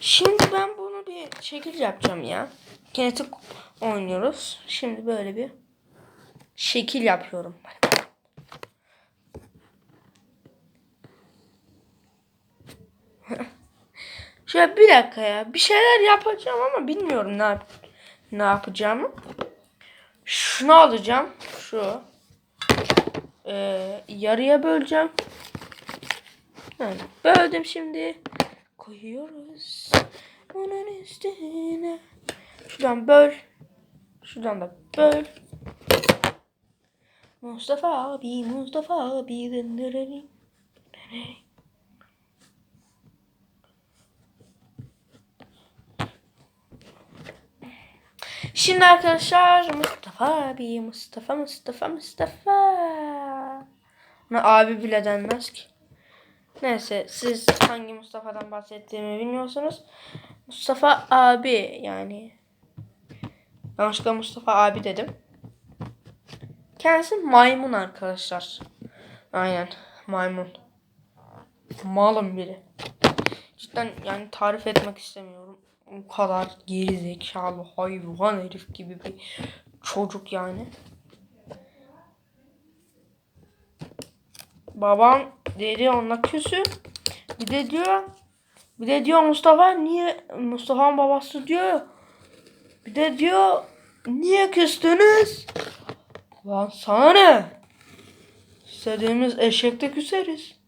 Şimdi ben bunu bir şekil yapacağım ya. Kinetik oynuyoruz. Şimdi böyle bir şekil yapıyorum. Şöyle bir dakika ya. Bir şeyler yapacağım ama bilmiyorum ne yap ne yapacağımı. Şunu alacağım. Şu. Ee, yarıya böleceğim. Böldüm şimdi. Koyuyoruz. Onun üstüne. Şuradan böl. Şuradan da böl. Mustafa abi, Mustafa abi. dındırırın. Şimdi arkadaşlar Mustafa abi, Mustafa, Mustafa, Mustafa. Ona abi bile denmez ki. Neyse siz hangi Mustafa'dan bahsettiğimi bilmiyorsunuz. Mustafa abi yani. Yanlışlıkla Mustafa abi dedim. Kendisi maymun arkadaşlar. Aynen maymun. Malım biri. Cidden yani tarif etmek istemiyorum. O kadar geri zekalı hayvan herif gibi bir çocuk yani. Babam dedi onunla küsü. Bir de diyor bir de diyor Mustafa niye Mustafa'nın babası diyor. Bir de diyor niye küstünüz? Lan sana ne? İstediğimiz eşekte küseriz.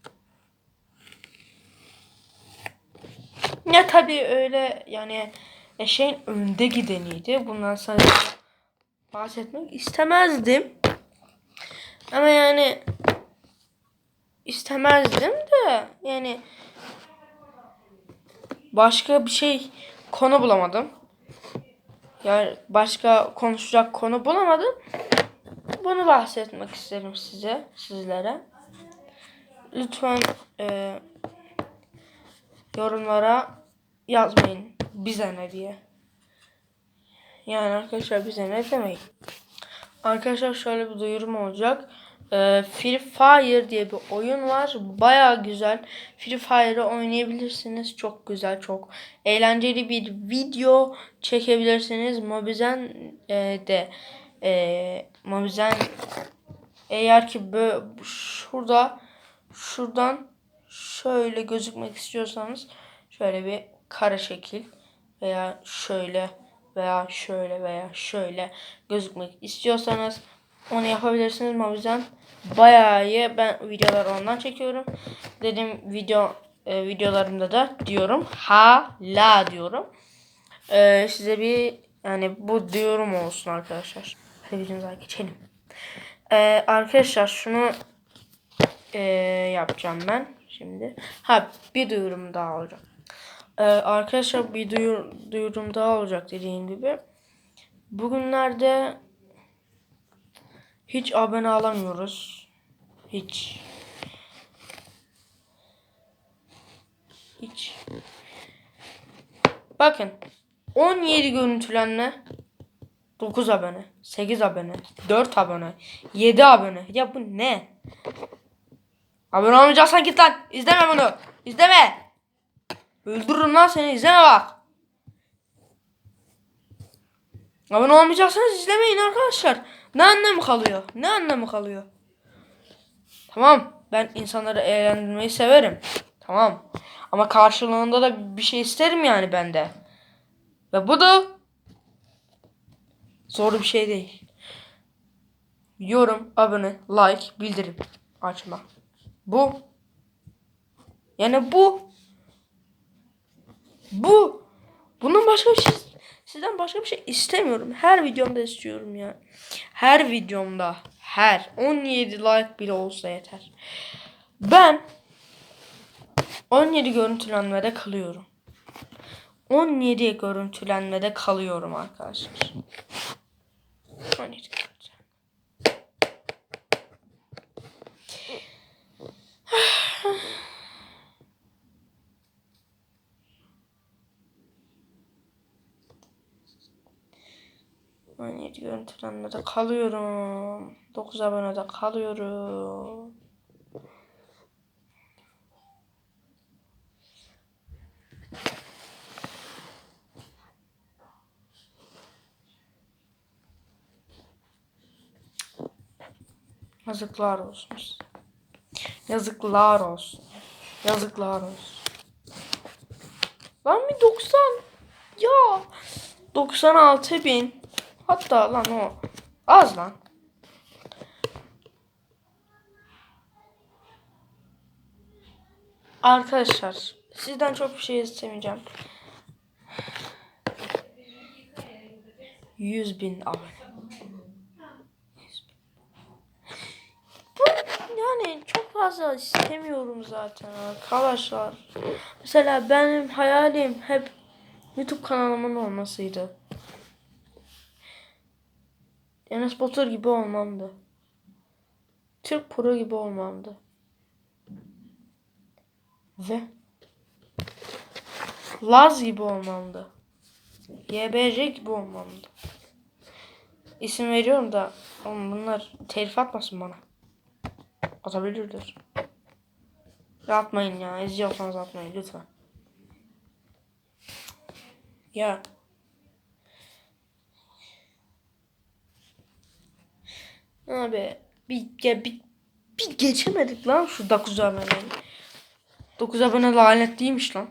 Ya tabii öyle yani eşeğin önde gideniydi. Bundan sana bahsetmek istemezdim. Ama yani istemezdim de yani başka bir şey konu bulamadım. Yani başka konuşacak konu bulamadım. Bunu bahsetmek isterim size, sizlere. Lütfen e, yorumlara yazmayın bize ne diye. Yani arkadaşlar bize ne demeyin. Arkadaşlar şöyle bir duyurum olacak. Ee, Free Fire diye bir oyun var. Baya güzel. Free Fire'ı oynayabilirsiniz. Çok güzel, çok eğlenceli bir video çekebilirsiniz. Mobizen e, de e, Mobizen eğer ki böyle şurada şuradan şöyle gözükmek istiyorsanız şöyle bir kare şekil veya şöyle veya şöyle veya şöyle gözükmek istiyorsanız onu yapabilirsiniz. Yüzden bayağı iyi. Ben videolar ondan çekiyorum. Dedim video e, videolarımda da diyorum. Hala diyorum. E, size bir yani bu diyorum olsun arkadaşlar. Hadi videomuza geçelim. E, arkadaşlar şunu e, yapacağım ben şimdi. Ha bir duyurum daha olacak. E, arkadaşlar bir duyur, duyurum daha olacak dediğim gibi. Bugünlerde hiç abone alamıyoruz. Hiç. Hiç. Bakın. 17 görüntülenme. 9 abone. 8 abone. 4 abone. 7 abone. Ya bu ne? Abone olmayacaksan git lan. İzleme bunu. İzleme. Öldürürüm lan seni. İzleme bak. Abone olmayacaksanız izlemeyin arkadaşlar. Ne anlamı kalıyor? Ne anlamı kalıyor? Tamam. Ben insanları eğlendirmeyi severim. Tamam. Ama karşılığında da bir şey isterim yani bende. Ve bu da zor bir şey değil. Yorum, abone, like, bildirim açma. Bu. Yani bu. Bu. Bunun başka bir şey Sizden başka bir şey istemiyorum. Her videomda istiyorum ya. Her videomda. Her. 17 like bile olsa yeter. Ben 17 görüntülenmede kalıyorum. 17 görüntülenmede kalıyorum arkadaşlar. 17 Neydi görüntülenmede kalıyorum. 9 abonede kalıyorum. Yazıklar olsun. Yazıklar olsun. Yazıklar olsun. Lan bir 90. Ya. 96 bin. Hatta lan o. Az lan. Arkadaşlar sizden çok bir şey istemeyeceğim. 100 bin abone. 100 bin. Bu yani çok fazla istemiyorum zaten arkadaşlar. Mesela benim hayalim hep YouTube kanalımın olmasıydı. Enes Batur gibi olmamdı. Türk Pro gibi olmamdı. Ve Laz gibi olmamdı. YBC gibi olmamdı. İsim veriyorum da oğlum bunlar telif atmasın bana. Atabilirler. Ya atmayın ya. İzliyorsanız atmayın lütfen. Ya. Abi bir, ya bir, bir geçemedik lan şu 9 aboneyi. 9 abone lanetliymiş lan.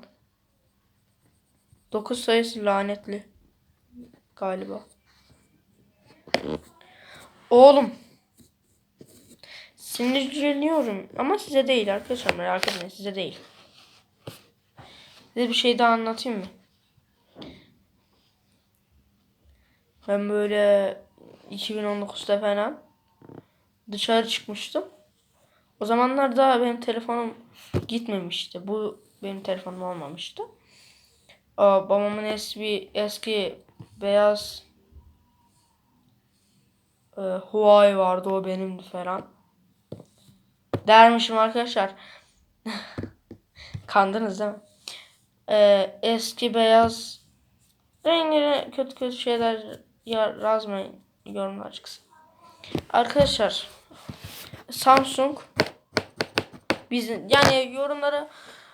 9 sayısı lanetli. Galiba. Oğlum. Sinirleniyorum. Ama size değil arkadaşlar. Merak etmeyin size değil. Size bir şey daha anlatayım mı? Ben böyle 2019'da falan dışarı çıkmıştım. O zamanlar da benim telefonum gitmemişti. Bu benim telefonum olmamıştı. Aa, babamın eski eski beyaz e, Huawei vardı o benimdi falan. Dermişim arkadaşlar. Kandınız değil mi? Ee, eski beyaz rengine kötü kötü şeyler ya- yazmayın yorumlar çıksın. Arkadaşlar Samsung biz yani yorumlara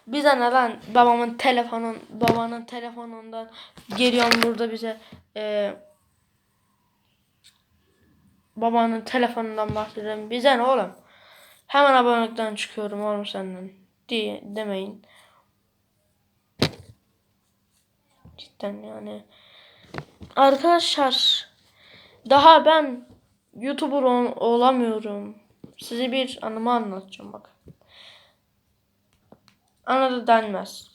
bize ne lan? Babamın telefonun babanın telefonundan geliyorum burada bize? E, babanın telefonundan bahsediyorum. Bize ne oğlum? Hemen abonelikten çıkıyorum oğlum senden. Diye demeyin. Cidden yani. Arkadaşlar daha ben YouTuber ol- olamıyorum size bir anımı anlatacağım bak Anladı denmez.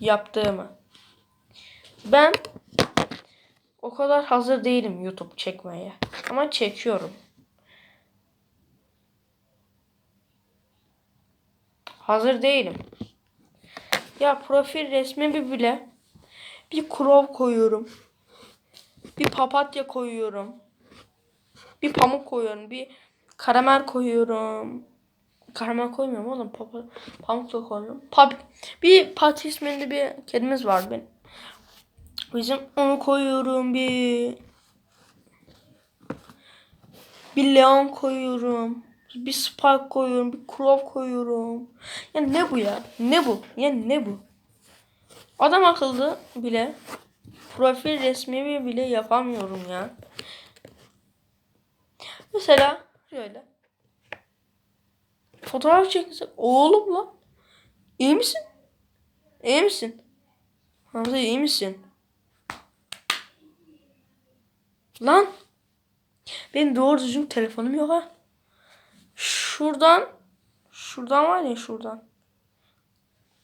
Yaptığımı. Ben o kadar hazır değilim YouTube çekmeye. Ama çekiyorum. Hazır değilim. Ya profil resmimi bile bir crop koyuyorum. Bir papatya koyuyorum. Bir pamuk koyuyorum. Bir karamel koyuyorum. Karamel koymuyorum oğlum. Papa, pamuk da koyuyorum. Pap, bir Pati isminde bir kedimiz var benim. Bizim onu koyuyorum bir bir leon koyuyorum. Bir spike koyuyorum. Bir crop koyuyorum. Ya ne bu ya? Ne bu? Ya ne bu? Adam akıllı bile profil resmimi bile yapamıyorum ya. Mesela şöyle. Fotoğraf çekilsek. Oğlum lan. İyi misin? İyi misin? Hamza iyi misin? Lan. Benim doğru düzgün telefonum yok ha. Şuradan. Şuradan var ya şuradan.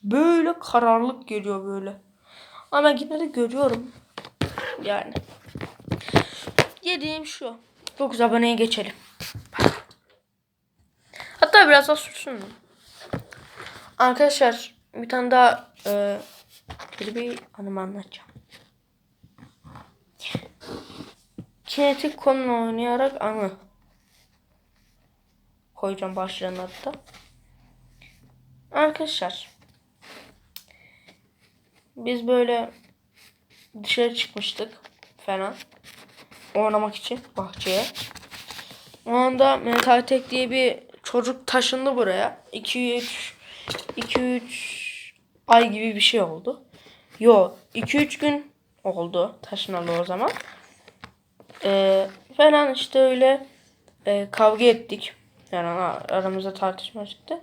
Böyle kararlık geliyor böyle. Ama yine de görüyorum. Yani. Yediğim şu. 9 aboneye geçelim. Hatta biraz daha sürsün? Arkadaşlar bir tane daha e, bir bir anımı anlatacağım. Kinetik konuyla oynayarak anı koyacağım başlığına hatta. Arkadaşlar biz böyle dışarı çıkmıştık falan oynamak için bahçeye. O anda Mental Tek diye bir çocuk taşındı buraya. 2 3 2 3 ay gibi bir şey oldu. Yo 2 3 gün oldu taşınalı o zaman. Ee, falan işte öyle e, kavga ettik. Yani ara- aramızda tartışma çıktı.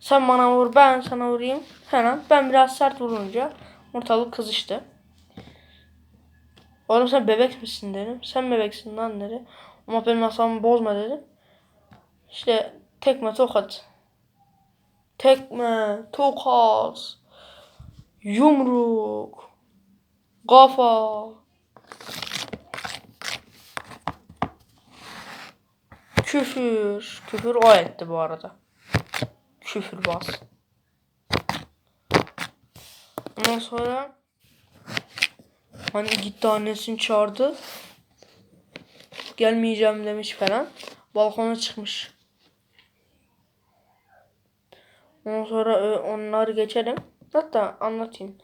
Sen bana vur ben sana vurayım falan. Ben biraz sert vurunca ortalık kızıştı. Oğlum sen bebek misin dedim. Sen bebeksin lan dedi. Ama benim asabımı bozma dedim. İşte tekme tokat. Tekme, tokat, yumruk, kafa. Küfür. Küfür o etti bu arada. Küfür bas. Ondan sonra hani gitti annesini çağırdı. Gelmeyeceğim demiş falan. Balkona çıkmış. Ondan sonra e, onları geçelim. Hatta anlatayım.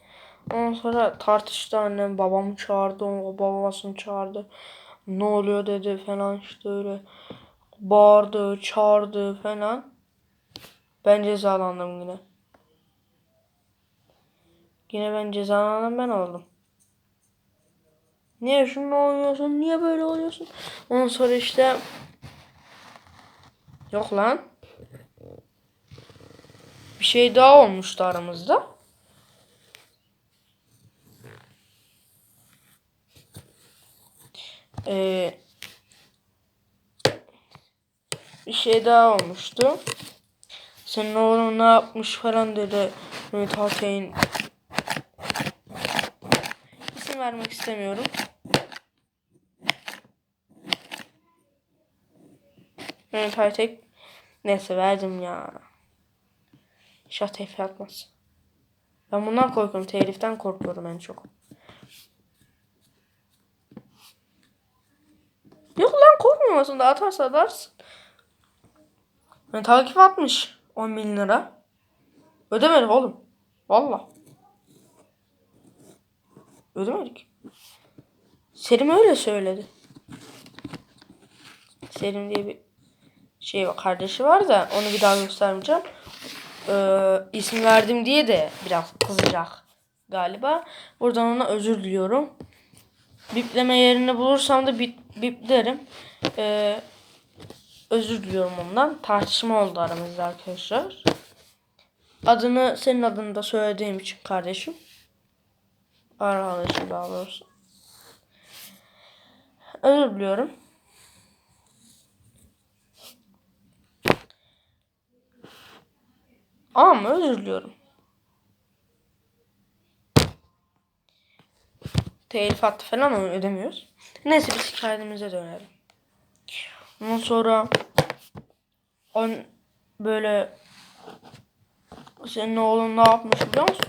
Ondan sonra tartıştı annem. Babamı çağırdı. O babasını çağırdı. Ne oluyor dedi falan işte öyle. Bağırdı, çağırdı falan. Ben cezalandım yine. Yine ben cezalandım ben oldum. Niye şunu oluyorsun? Niye böyle oluyorsun? Ondan sonra işte Yok lan. Bir şey daha olmuştu aramızda. Ee, bir şey daha olmuştu. Senin oğlun ne yapmış falan dedi. Mehmet Hake'nin isim vermek istemiyorum. Mehmet Hatek neyse verdim ya. İnşallah telif atmaz. Ben bundan korkuyorum. Teliften korkuyorum en çok. Yok lan korkmuyorsun da atarsa atarsın. Ben takip atmış 10 bin lira. Ödemedik oğlum. Valla. Ödemedik. Selim öyle söyledi. Selim diye bir şey var, kardeşi var da onu bir daha göstermeyeceğim. Ee, isim verdim diye de biraz kızacak galiba. Buradan ona özür diliyorum. Bipleme yerini bulursam da bip, biplerim. Ee, özür diliyorum ondan. Tartışma oldu aramızda arkadaşlar. Adını senin adını da söylediğim için kardeşim. Arkadaşım daha doğrusu. Özür diliyorum. Ama özür diliyorum. Telif attı falan ödemiyoruz. Neyse biz hikayemize dönelim. Ondan sonra on böyle senin oğlun ne yapmış biliyor musun?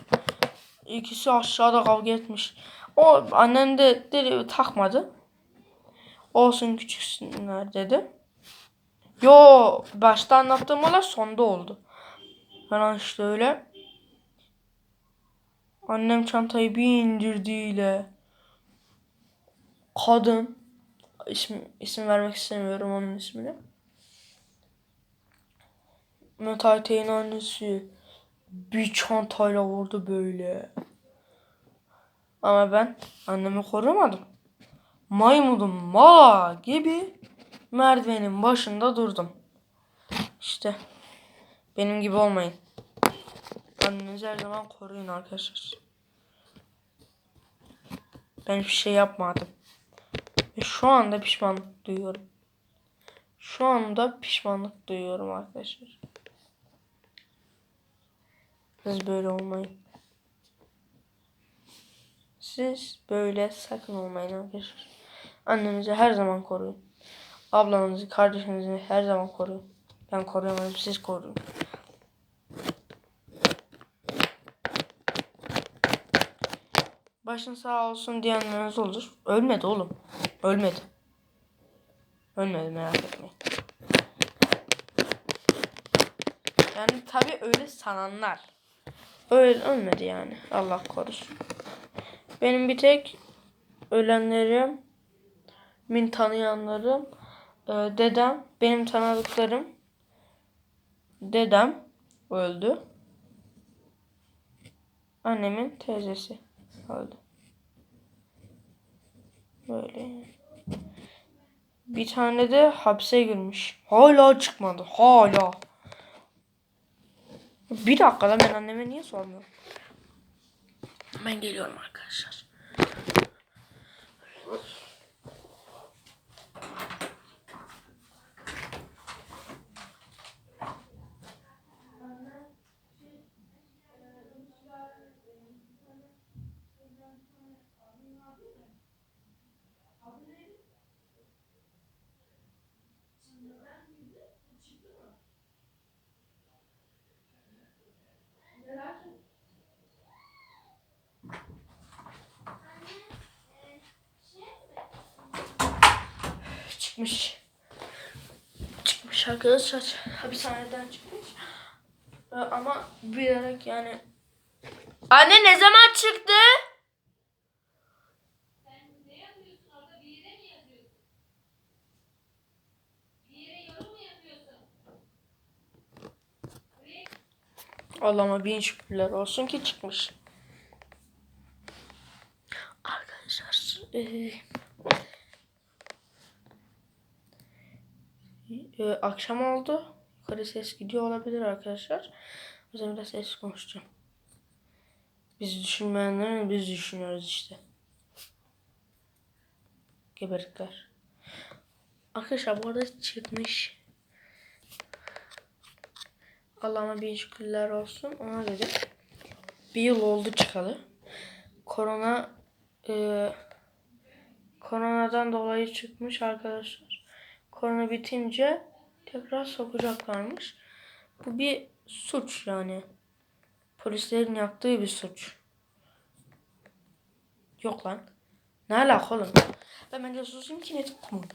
İkisi aşağıda kavga etmiş. O annen de dedi takmadı. Olsun küçüksünler dedi. Yo başta anlattığım olay sonda oldu. Falan işte öyle. Annem çantayı bir indirdiğiyle kadın isim, isim vermek istemiyorum onun ismini. Müteahhiteyin annesi bir çantayla vurdu böyle. Ama ben annemi korumadım. Maymudum mala gibi merdivenin başında durdum. İşte benim gibi olmayın. Annenizi her zaman koruyun arkadaşlar. Ben hiçbir şey yapmadım. Ve şu anda pişmanlık duyuyorum. Şu anda pişmanlık duyuyorum arkadaşlar. Siz böyle olmayın. Siz böyle sakın olmayın arkadaşlar. Annenizi her zaman koruyun. Ablanızı, kardeşinizi her zaman koruyun. Ben koruyamadım, siz koruyun. Başın sağ olsun diyenleriniz olur. Ölmedi oğlum. Ölmedi. Ölmedi merak etmeyin. Yani tabi öyle sananlar. Öyle ölmedi yani. Allah korusun. Benim bir tek ölenlerim, min tanıyanlarım, e, dedem, benim tanıdıklarım, dedem öldü. Annemin teyzesi öldü. Böyle. Bir tane de hapse girmiş. Hala çıkmadı. Hala. Bir dakika lan ben anneme niye sormuyorum? Ben geliyorum arkadaşlar. Çıkmış. Çıkmış arkadaşlar. Hapishaneden çıkmış. Ee, ama bilerek yani. Anne ne zaman çıktı? Ne yapıyorsun orada? Bir yere mi yazıyorsun? Bir yere yorum mu yapıyorsun? Allah'ıma bin şükürler olsun ki çıkmış. Arkadaşlar. eee, eee, akşam oldu. Yukarı ses gidiyor olabilir arkadaşlar. O yüzden biraz ses konuşacağım. Biz düşünmeyenlerin biz düşünüyoruz işte. Geberikler. Arkadaşlar bu arada çıkmış. Allah'ıma bin şükürler olsun. Ona dedim. Bir yıl oldu çıkalı. Korona e, koronadan dolayı çıkmış arkadaşlar. Korona bitince tekrar sokacaklarmış. Bu bir suç yani. Polislerin yaptığı bir suç. Yok lan. Ne alaka oğlum? Ben bence susayım ki net okumayayım.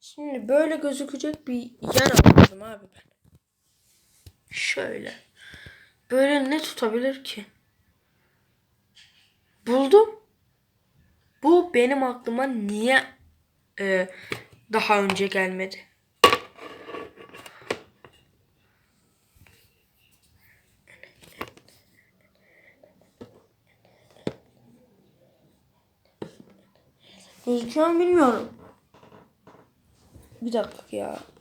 Şimdi böyle gözükecek bir yer aldım abi ben. Şöyle. Böyle ne tutabilir ki? Buldum. Bu benim aklıma niye e, daha önce gelmedi? Gözüküyor bilmiyorum. Bir dakika ya.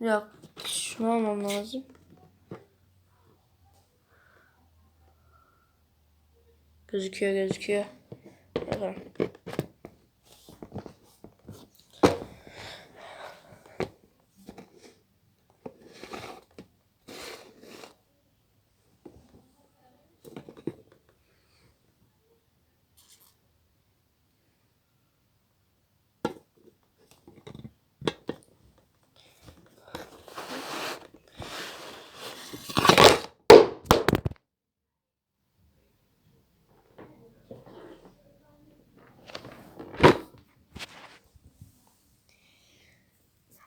Yok. Şunu almam lazım. Gözüküyor gözüküyor. Bakalım.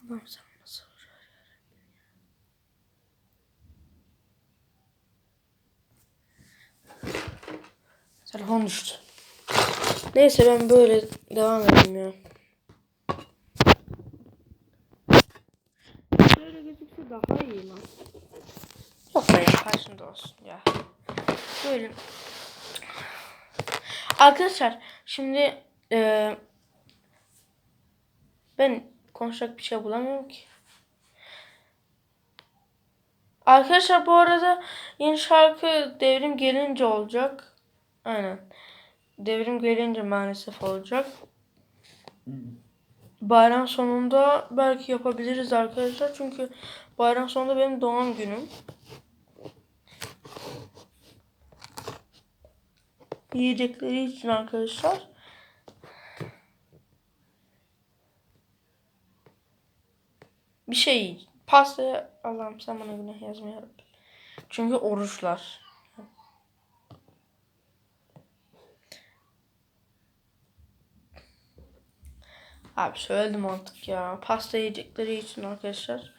Allah'ım sen nasıl Düştü. Neyse ben böyle devam edeyim ya. Böyle gözükse daha iyi lan. Yok be karşımda olsun ya. Böyle. Arkadaşlar şimdi eee ben konuşacak bir şey bulamıyorum ki. Arkadaşlar bu arada yeni şarkı devrim gelince olacak. Aynen. Devrim gelince maalesef olacak. Bayram sonunda belki yapabiliriz arkadaşlar. Çünkü bayram sonunda benim doğum günüm. Yiyecekleri için arkadaşlar. bir şey pasta Allah'ım sen bana günah yazma yarabbim. Çünkü oruçlar. Abi söyledim artık ya. Pasta yiyecekleri için arkadaşlar.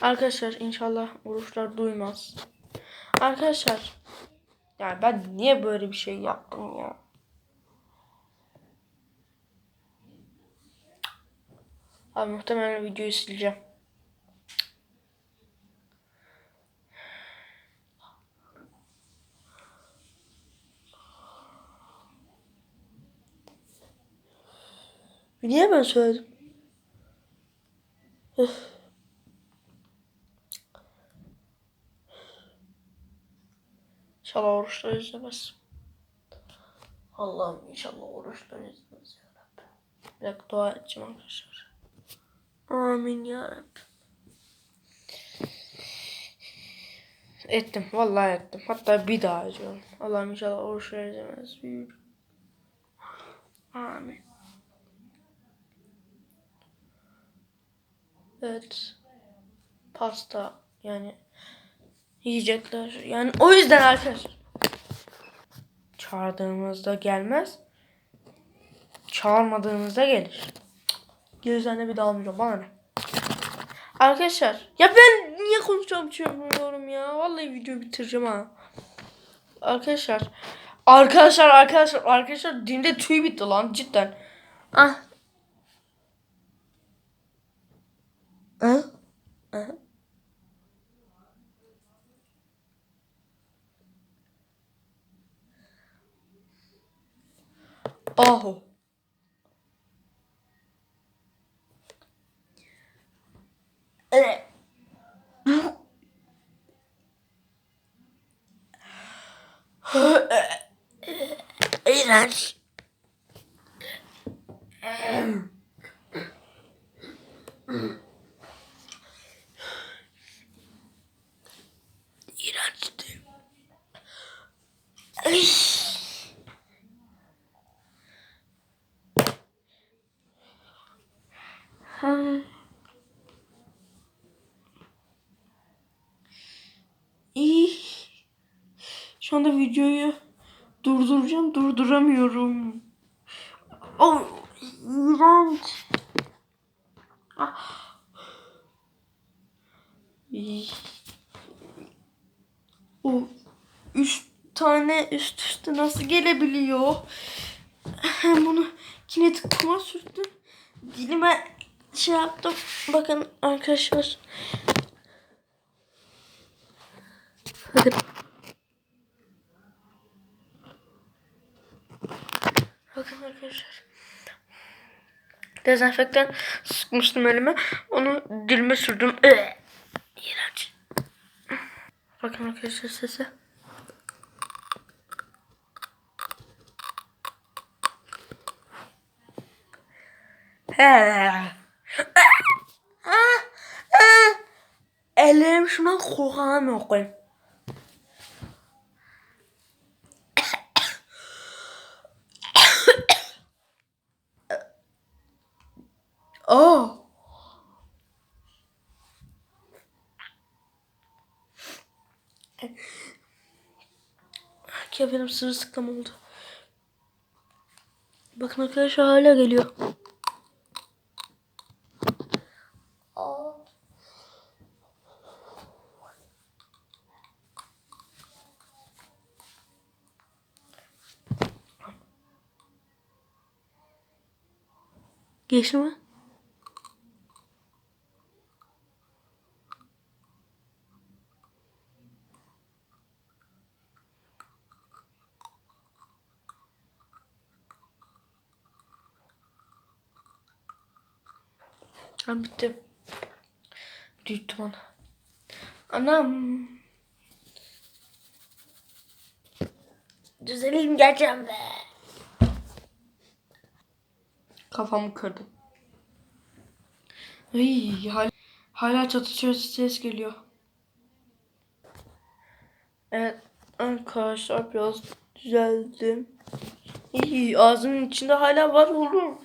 Arkadaşlar inşallah oruçlar duymaz. Arkadaşlar yani ben niye böyle bir şey yaptım ya? Abi muhtemelen videoyu sileceğim. Niye ben söyledim? İnşallah oruçları izlemez. Allah'ım inşallah oruçları izlemez ya Rabbi. Bir dakika dua edeceğim arkadaşlar. Amin ya Rabbi. Ettim. Vallahi ettim. Hatta bir daha ediyorum. Allah'ım inşallah oruçları izlemez. Büyür. Amin. Evet. Pasta yani yiyecekler. Yani o yüzden arkadaşlar. Çağırdığımızda gelmez. Çağırmadığımızda gelir. De bir daha almayacağım. Bana ne? Arkadaşlar. Ya ben niye konuşacağım bilmiyorum ya. Vallahi videoyu bitireceğim ha. Arkadaşlar. Arkadaşlar arkadaşlar arkadaşlar dinde tüy bitti lan cidden. Ah. Ha? Ha? Aho. Evet. İğrenç. İğrençti. Ay. Ha. İyi. Şu anda videoyu durduracağım. Durduramıyorum. Oh, iğrenç. Ah. O üç tane üst üste nasıl gelebiliyor? Hem bunu kinetik kuma sürdüm. Dilime şey yaptım. Bakın arkadaşlar. Hadi. Bakın arkadaşlar. Dezenfektan sıkmıştım elime. Onu dilime sürdüm. Ee. Bakın arkadaşlar sese. He. Ellerim şuna kokan okuyayım. Oh. Ya benim sırılsıklam oldu. Bakın arkadaşlar hala geliyor. Aa. Geçti mi? Ha bitti. Büyük. Anam. Düzeleyim geleceğim be. Kafamı kırdım. Ay, hala, hala çatışıyor ses geliyor. Evet arkadaşlar biraz düzeldim. İyi ağzımın içinde hala var oğlum.